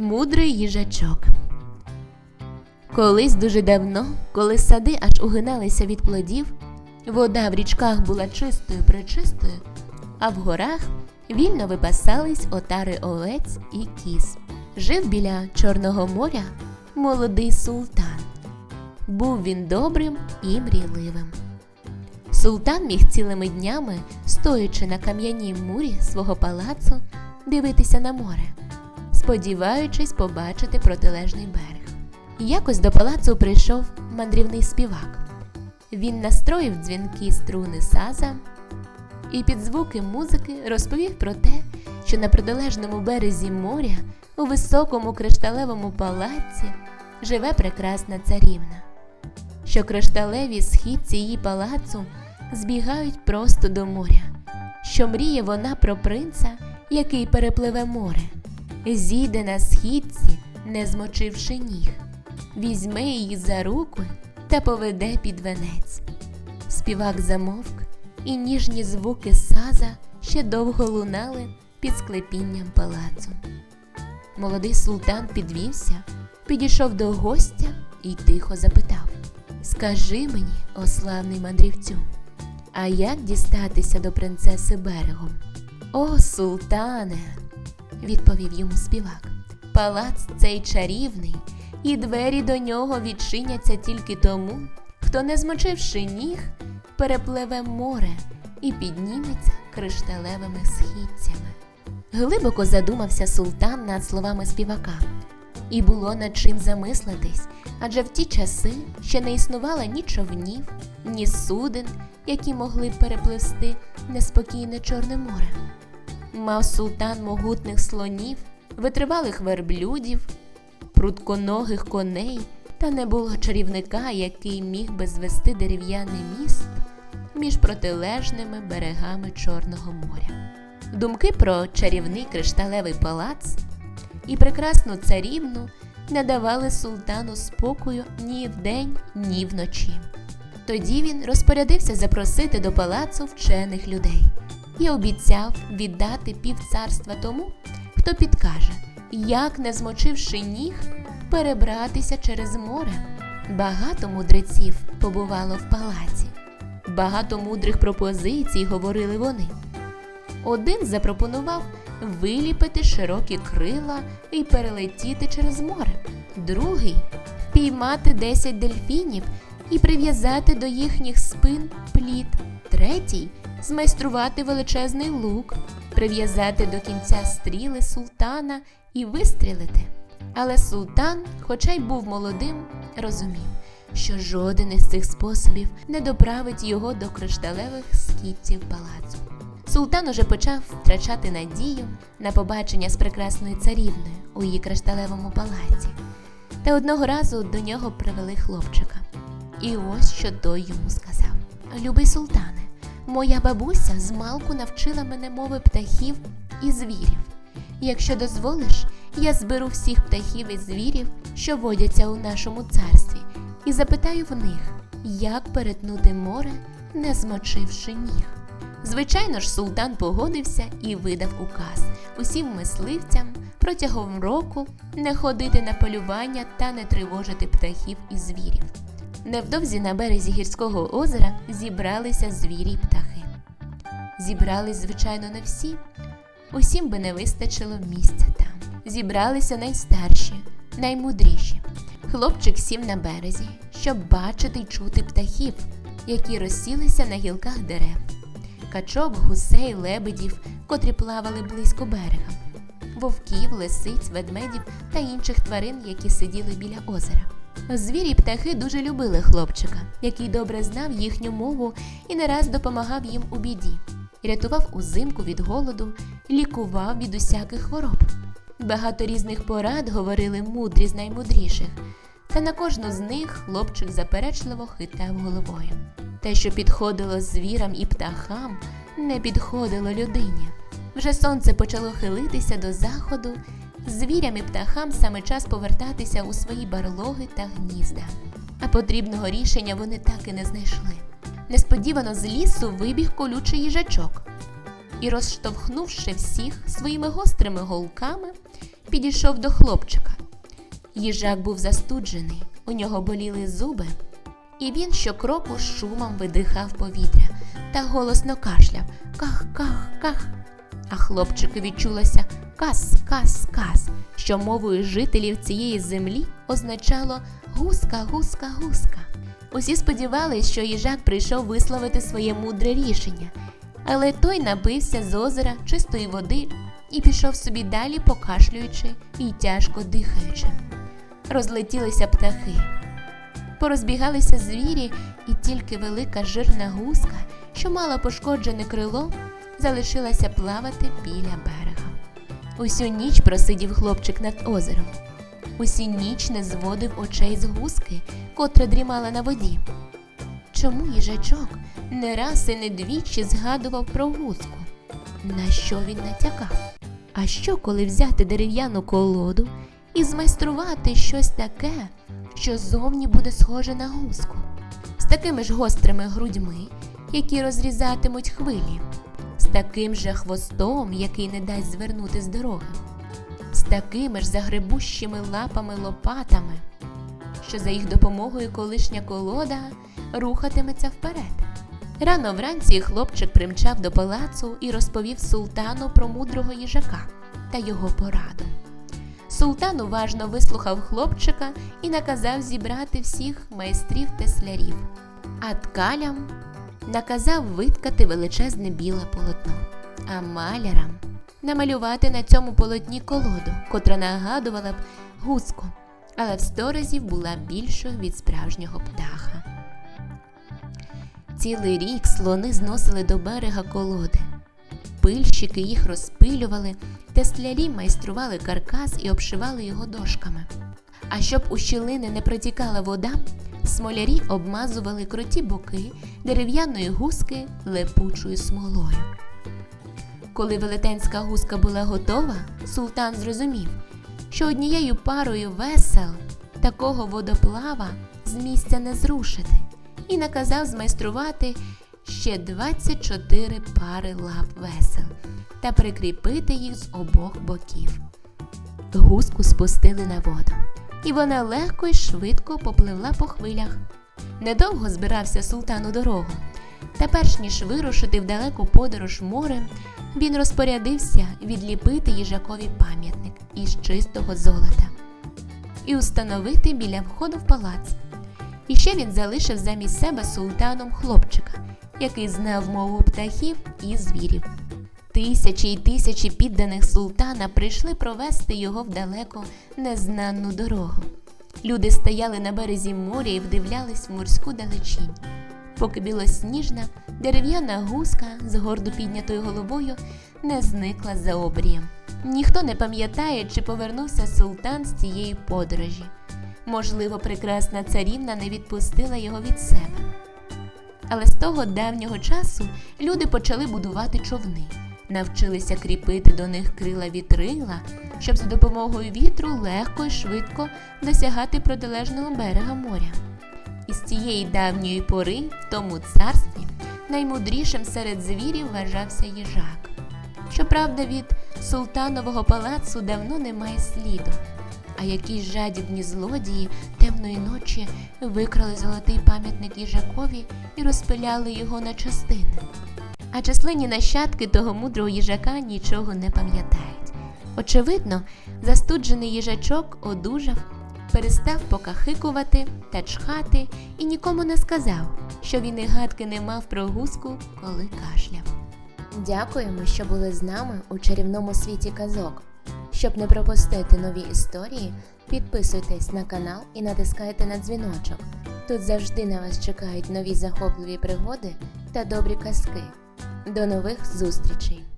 Мудрий їжачок. Колись дуже давно, коли сади аж угиналися від плодів, вода в річках була чистою пречистою, а в горах вільно випасались отари овець і кіз. Жив біля Чорного моря молодий султан. Був він добрим і мрійливим. Султан міг цілими днями, стоячи на кам'яній мурі свого палацу, дивитися на море, сподіваючись побачити протилежний берег. Якось до палацу прийшов мандрівний співак. Він настроїв дзвінки струни саза і під звуки музики розповів про те, що на протилежному березі моря у високому кришталевому палаці живе прекрасна царівна, що кришталеві східці її палацу збігають просто до моря, що мріє вона про принца, який перепливе море, зійде на східці, не змочивши ніг, візьме її за руку та поведе під венець. Співак замовк, і ніжні звуки саза ще довго лунали під склепінням палацу. Молодий султан підвівся, підійшов до гостя і тихо запитав: Скажи мені, о славний мандрівцю, а як дістатися до принцеси берегом? О, султане, відповів йому співак. Палац цей чарівний, і двері до нього відчиняться тільки тому, хто, не змочивши ніг, перепливе море і підніметься кришталевими східцями. Глибоко задумався султан над словами співака, і було над чим замислитись, адже в ті часи ще не існувало ні човнів, ні суден, які могли перепливсти неспокійне Чорне море. Мав султан могутних слонів, витривалих верблюдів, прутконогих коней, та не було чарівника, який міг би звести дерев'яний міст між протилежними берегами Чорного моря. Думки про чарівний кришталевий палац і прекрасну царівну не давали султану спокою ні вдень, ні вночі. Тоді він розпорядився запросити до палацу вчених людей і обіцяв віддати півцарства тому, хто підкаже, як, не змочивши ніг, перебратися через море. Багато мудреців побувало в палаці. Багато мудрих пропозицій говорили вони. Один запропонував виліпити широкі крила і перелетіти через море, другий впіймати 10 дельфінів і прив'язати до їхніх спин плід, третій змайструвати величезний лук, прив'язати до кінця стріли султана і вистрілити. Але султан, хоча й був молодим, розумів, що жоден із цих способів не доправить його до кришталевих скітців палацу. Султан уже почав втрачати надію на побачення з прекрасною царівною у її кришталевому палаці. Та одного разу до нього привели хлопчика. І ось що той йому сказав: Любий султане, моя бабуся змалку навчила мене мови птахів і звірів. Якщо дозволиш, я зберу всіх птахів і звірів, що водяться у нашому царстві, і запитаю в них, як перетнути море, не змочивши ніг. Звичайно ж, султан погодився і видав указ усім мисливцям протягом року не ходити на полювання та не тривожити птахів і звірів. Невдовзі на березі гірського озера зібралися звірі й птахи. Зібрались, звичайно, не всі. Усім би не вистачило місця там. Зібралися найстарші, наймудріші. Хлопчик сів на березі, щоб бачити й чути птахів, які розсілися на гілках дерев, качок, гусей, лебедів, котрі плавали близько берега, вовків, лисиць, ведмедів та інших тварин, які сиділи біля озера. Звірі птахи дуже любили хлопчика, який добре знав їхню мову і не раз допомагав їм у біді, рятував узимку від голоду, лікував від усяких хвороб. Багато різних порад говорили мудрі з наймудріших, та на кожну з них хлопчик заперечливо хитав головою. Те, що підходило звірам і птахам, не підходило людині. Вже сонце почало хилитися до заходу, звірям і птахам саме час повертатися у свої барлоги та гнізда. А потрібного рішення вони так і не знайшли. Несподівано з лісу вибіг колючий їжачок і, розштовхнувши всіх своїми гострими голками, підійшов до хлопчика. Їжак був застуджений, у нього боліли зуби, і він щокроку шумом видихав повітря та голосно кашляв ках, ках, ках. А хлопчику відчулося кас, кас, кас, що мовою жителів цієї землі означало гуска, гуска, гуска. Усі сподівались, що їжак прийшов висловити своє мудре рішення, але той напився з озера чистої води і пішов собі далі, покашлюючи і тяжко дихаючи. Розлетілися птахи, порозбігалися звірі, і тільки велика жирна гуска, що мала пошкоджене крило, залишилася плавати біля берега. Усю ніч просидів хлопчик над озером. Усі ніч не зводив очей з гуски, котра дрімала на воді. Чому їжачок не раз і не двічі згадував про гуску? На що він натякав? А що, коли взяти дерев'яну колоду і змайструвати щось таке, що зовні буде схоже на гуску, з такими ж гострими грудьми, які розрізатимуть хвилі, таким же хвостом, який не дасть звернути з дороги, з такими ж загребущими лапами лопатами, що за їх допомогою колишня колода рухатиметься вперед. Рано вранці хлопчик примчав до палацу і розповів султану про мудрого їжака та його пораду. Султан уважно вислухав хлопчика і наказав зібрати всіх майстрів теслярів, а ткалям наказав виткати величезне біле полотно, а малярам намалювати на цьому полотні колоду, котра нагадувала б гуску, але в сто разів була більшою від справжнього птаха. Цілий рік слони зносили до берега колоди. Пильщики їх розпилювали, теслярі майстрували каркас і обшивали його дошками. А щоб у щілини не протікала вода, смолярі обмазували круті боки дерев'яної гуски лепучою смолою. Коли велетенська гуска була готова, султан зрозумів, що однією парою весел такого водоплава з місця не зрушити, і наказав змайструвати ще 24 пари лап весел та прикріпити їх з обох боків. Гуску спустили на воду, і вона легко й швидко попливла по хвилях. Недовго збирався султан у дорогу, та перш ніж вирушити в далеку подорож морем, він розпорядився відліпити їжакові пам'ятник із чистого золота і установити біля входу в палац. І ще він залишив замість себе султаном хлопчика, який знав мову птахів і звірів. Тисячі й тисячі підданих султана прийшли провести його в далеко незнану дорогу. Люди стояли на березі моря і вдивлялись в морську далечінь, поки білосніжна дерев'яна гуска з гордо піднятою головою не зникла за обрієм. Ніхто не пам'ятає, чи повернувся султан з цієї подорожі. Можливо, прекрасна царівна не відпустила його від себе. Але з того давнього часу люди почали будувати човни, навчилися кріпити до них крила вітрила, щоб за допомогою вітру легко і швидко досягати протилежного берега моря. І з цієї давньої пори в тому царстві наймудрішим серед звірів вважався їжак. Щоправда, від султанового палацу давно немає сліду, а якісь жадібні злодії темної ночі викрали золотий пам'ятник їжакові і розпиляли його на частини. А численні нащадки того мудрого їжака нічого не пам'ятають. Очевидно, застуджений їжачок одужав, перестав покахикувати та чхати і нікому не сказав, що він і гадки не мав про гуску, коли кашляв. Дякуємо, що були з нами у чарівному світі казок. Щоб не пропустити нові історії, підписуйтесь на канал і натискайте на дзвіночок. Тут завжди на вас чекають нові захопливі пригоди та добрі казки. До нових зустрічей!